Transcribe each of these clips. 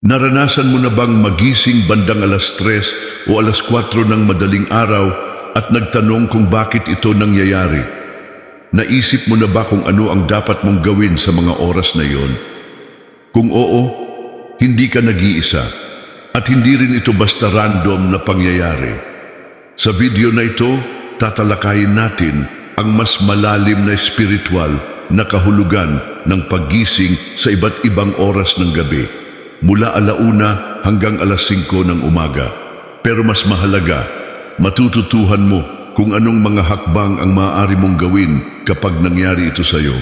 Naranasan mo na bang magising bandang alas 3 o alas 4 ng madaling araw at nagtanong kung bakit ito nangyayari? Naisip mo na ba kung ano ang dapat mong gawin sa mga oras na iyon? Kung oo, hindi ka nag-iisa at hindi rin ito basta random na pangyayari. Sa video na ito, tatalakayin natin ang mas malalim na spiritual na kahulugan ng paggising sa iba't ibang oras ng gabi, mula alauna hanggang alas 5 ng umaga. Pero mas mahalaga, matututuhan mo kung anong mga hakbang ang maaari mong gawin kapag nangyari ito sa iyo.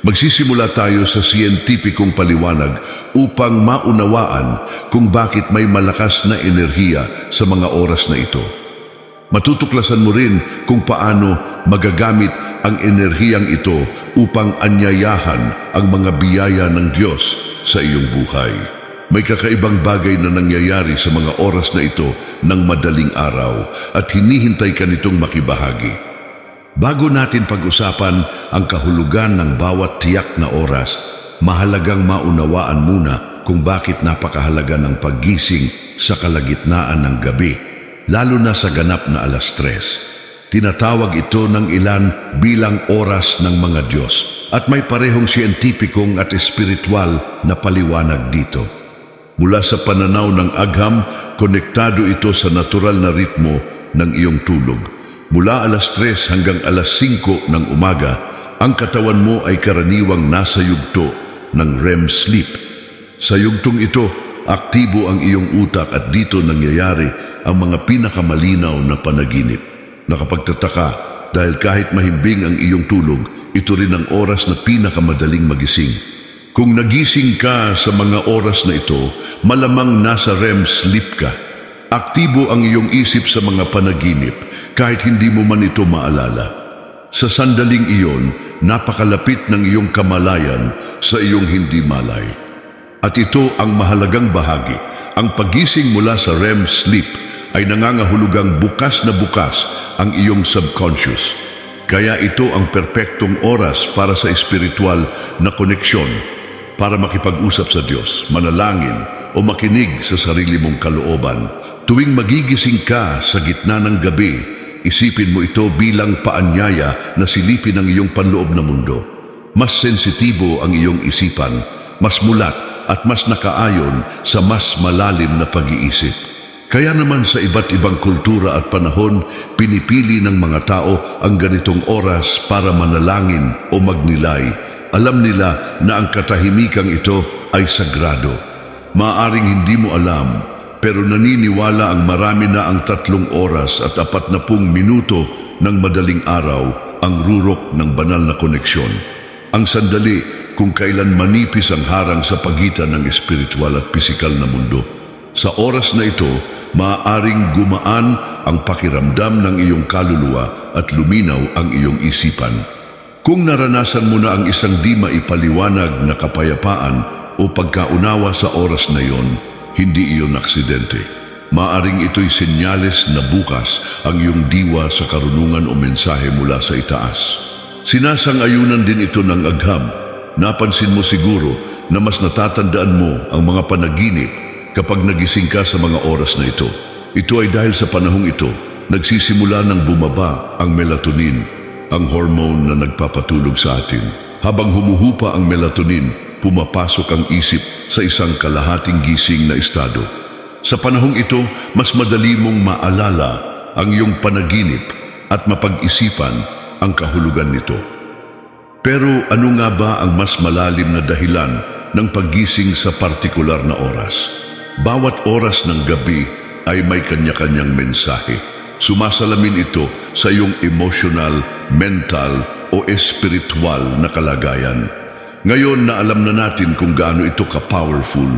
Magsisimula tayo sa siyentipikong paliwanag upang maunawaan kung bakit may malakas na enerhiya sa mga oras na ito. Matutuklasan mo rin kung paano magagamit ang enerhiyang ito upang anyayahan ang mga biyaya ng Diyos sa iyong buhay. May kakaibang bagay na nangyayari sa mga oras na ito ng madaling araw at hinihintay ka nitong makibahagi. Bago natin pag-usapan ang kahulugan ng bawat tiyak na oras, mahalagang maunawaan muna kung bakit napakahalaga ng paggising sa kalagitnaan ng gabi, lalo na sa ganap na alas tres. Tinatawag ito ng ilan bilang oras ng mga Diyos at may parehong siyentipikong at espiritual na paliwanag dito. Mula sa pananaw ng agham, konektado ito sa natural na ritmo ng iyong tulog. Mula alas 3 hanggang alas 5 ng umaga, ang katawan mo ay karaniwang nasa yugto ng REM sleep. Sa yugtong ito, aktibo ang iyong utak at dito nangyayari ang mga pinakamalinaw na panaginip. Nakapagtataka dahil kahit mahimbing ang iyong tulog, ito rin ang oras na pinakamadaling magising. Kung nagising ka sa mga oras na ito, malamang nasa REM sleep ka. Aktibo ang iyong isip sa mga panaginip kahit hindi mo man ito maalala. Sa sandaling iyon, napakalapit ng iyong kamalayan sa iyong hindi malay. At ito ang mahalagang bahagi. Ang pagising mula sa REM sleep ay nangangahulugang bukas na bukas ang iyong subconscious. Kaya ito ang perpektong oras para sa espiritual na koneksyon para makipag-usap sa Diyos, manalangin o makinig sa sarili mong kalooban. Tuwing magigising ka sa gitna ng gabi, isipin mo ito bilang paanyaya na silipin ang iyong panloob na mundo. Mas sensitibo ang iyong isipan, mas mulat at mas nakaayon sa mas malalim na pag-iisip. Kaya naman sa iba't ibang kultura at panahon, pinipili ng mga tao ang ganitong oras para manalangin o magnilay. Alam nila na ang katahimikang ito ay sagrado. Maaring hindi mo alam, pero naniniwala ang marami na ang tatlong oras at apat na pung minuto ng madaling araw ang rurok ng banal na koneksyon. Ang sandali kung kailan manipis ang harang sa pagitan ng espiritual at pisikal na mundo. Sa oras na ito, maaaring gumaan ang pakiramdam ng iyong kaluluwa at luminaw ang iyong isipan. Kung naranasan mo na ang isang di maipaliwanag na kapayapaan o pagkaunawa sa oras na iyon, hindi iyon aksidente. Maaring ito'y senyales na bukas ang iyong diwa sa karunungan o mensahe mula sa itaas. Sinasang-ayunan din ito ng agham. Napansin mo siguro na mas natatandaan mo ang mga panaginip kapag nagising ka sa mga oras na ito. Ito ay dahil sa panahong ito, nagsisimula ng bumaba ang melatonin, ang hormone na nagpapatulog sa atin. Habang humuhupa ang melatonin, pumapasok ang isip sa isang kalahating gising na estado. Sa panahong ito, mas madali mong maalala ang iyong panaginip at mapag-isipan ang kahulugan nito. Pero ano nga ba ang mas malalim na dahilan ng paggising sa partikular na oras? Bawat oras ng gabi ay may kanya-kanyang mensahe. Sumasalamin ito sa iyong emotional, mental o espiritual na kalagayan. Ngayon na alam na natin kung gaano ito ka-powerful,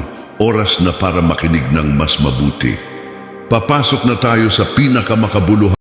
oras na para makinig ng mas mabuti. Papasok na tayo sa pinakamakabuluhan